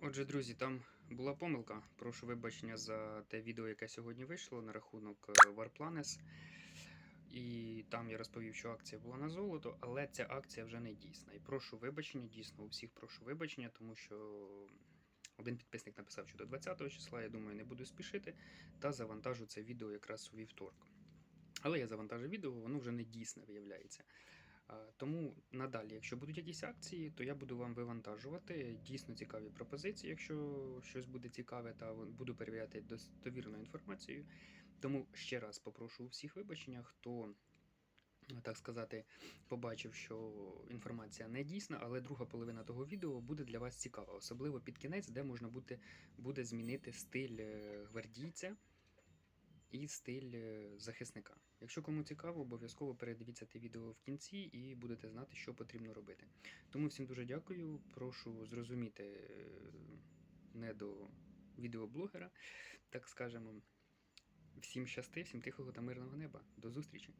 Отже, друзі, там була помилка. Прошу вибачення за те відео, яке сьогодні вийшло на рахунок е, Warplanes. І там я розповів, що акція була на золото, але ця акція вже не дійсна. І прошу вибачення, дійсно, у всіх прошу вибачення, тому що один підписник написав, що до 20 числа, я думаю, не буду спішити, та завантажу це відео якраз у вівторок. Але я завантажив відео, воно вже не дійсне виявляється. Тому надалі, якщо будуть якісь акції, то я буду вам вивантажувати дійсно цікаві пропозиції, якщо щось буде цікаве, та буду перевіряти достовірну інформацію. Тому ще раз попрошу всіх вибачення, хто, так сказати, побачив, що інформація не дійсна, але друга половина того відео буде для вас цікава, особливо під кінець, де можна буде, буде змінити стиль е, гвардійця і стиль е, захисника. Якщо кому цікаво, обов'язково передивіться те відео в кінці і будете знати, що потрібно робити. Тому всім дуже дякую. Прошу зрозуміти е, не до відеоблогера, так скажемо. Всім щасти, всім тихого та мирного неба. До зустрічі!